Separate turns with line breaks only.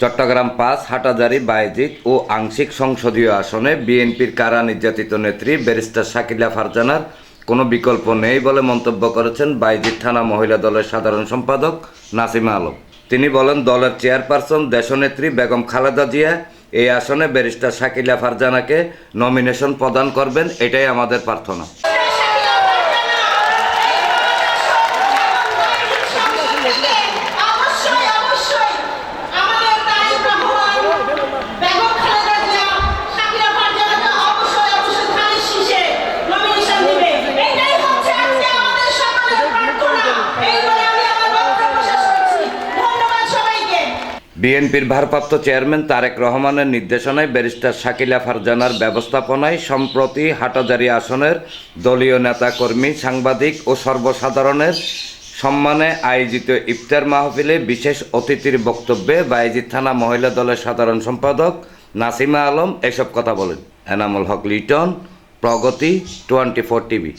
চট্টগ্রাম পাঁচ হাটাজারি বায়েজিদ ও আংশিক সংসদীয় আসনে বিএনপির কারা নির্যাতিত নেত্রী ব্যারিস্টার শাকিলা ফারজানার কোনো বিকল্প নেই বলে মন্তব্য করেছেন বাইজিদ থানা মহিলা দলের সাধারণ সম্পাদক নাসিমা আলম। তিনি বলেন, দলের চেয়ারপারসন, দেশনেত্রী বেগম খালেদা জিয়া এই আসনে ব্যারিস্টার শাকিলা ফারজানাকে নমিনেশন প্রদান করবেন, এটাই আমাদের প্রার্থনা
অবশ্যই অবশ্যই আমাদের তারেক রহমান বেগম খালেদা জিয়া শাকিলা ফারজানাকে অবশ্যই অবশ্যই ধানের শীষে নমিনেশন দিবে এটাই হচ্ছে আজকে আমাদের সকলের প্রার্থনা এই বলে আমি আমার বক্তব্য শেষ করছি ধন্যবাদ সবাইকে
বিএনপির ভারপ্রাপ্ত চেয়ারম্যান তারেক রহমানের নির্দেশনায় ব্যারিস্টার শাকিলা ফারজানার ব্যবস্থাপনায় সম্প্রতি হাটাজারি আসনের দলীয় নেতাকর্মী, সাংবাদিক ও সর্বসাধারণের সম্মানে আয়োজিত ইফতার মাহফিলে বিশেষ অতিথির বক্তব্যে বাইজিদ থানা মহিলা দলের সাধারণ সম্পাদক নাসিমা আলম এসব কথা বলেন। Enamul Haque Liton, Pragati, twenty four TV.